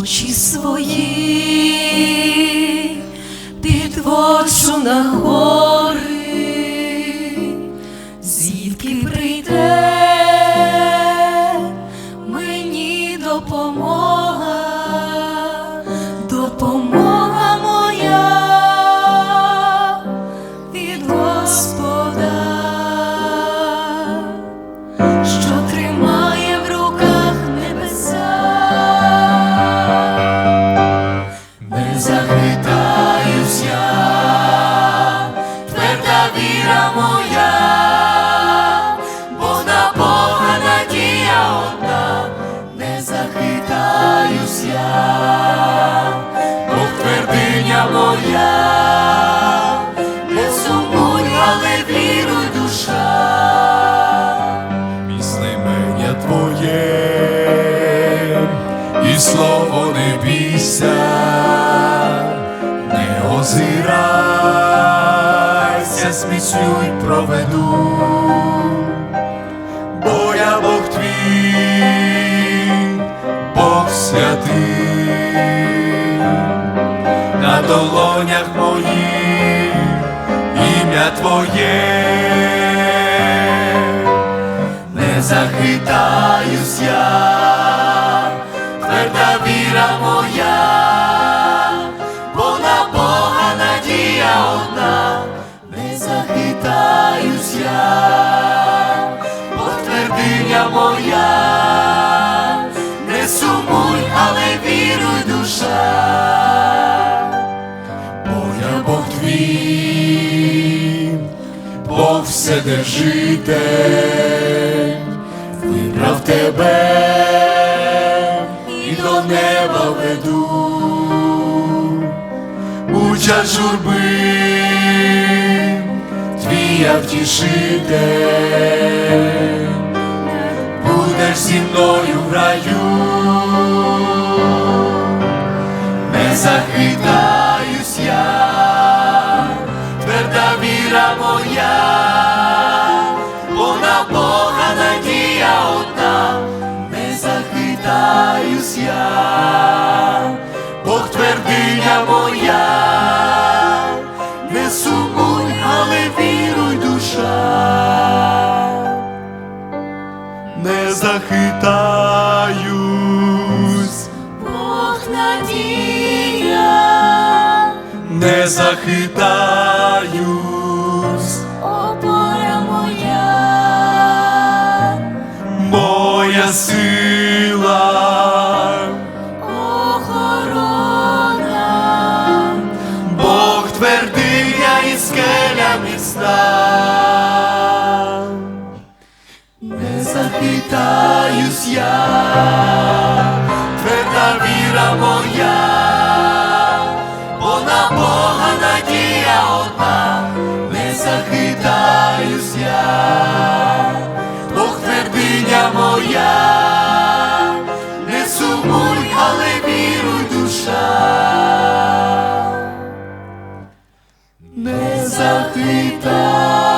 Очі свої на гори, звідки прийде мені допомога, допомога моя від Господа, що тримає в руках небеса. Не захитаюсь слово не бійся, не озирайся, зміцнюй проведу, бо я Бог твій, Бог святий, на долонях моїх ім'я Твоє. Не захитаюсь я, віра моя, бо на Бога надія одна, не захитаюсь я, Бог твердиня моя, не сумуй, але віруй душа, бо Бог твій. Бог вседержитель вибрав тебе до неба веду, у час журби твій я втішитель, будеш зі мною в раю, не захитаюсь я тверда віра моя, захитаюсь. Бог надія, не захитаюсь, Не захитаюсь.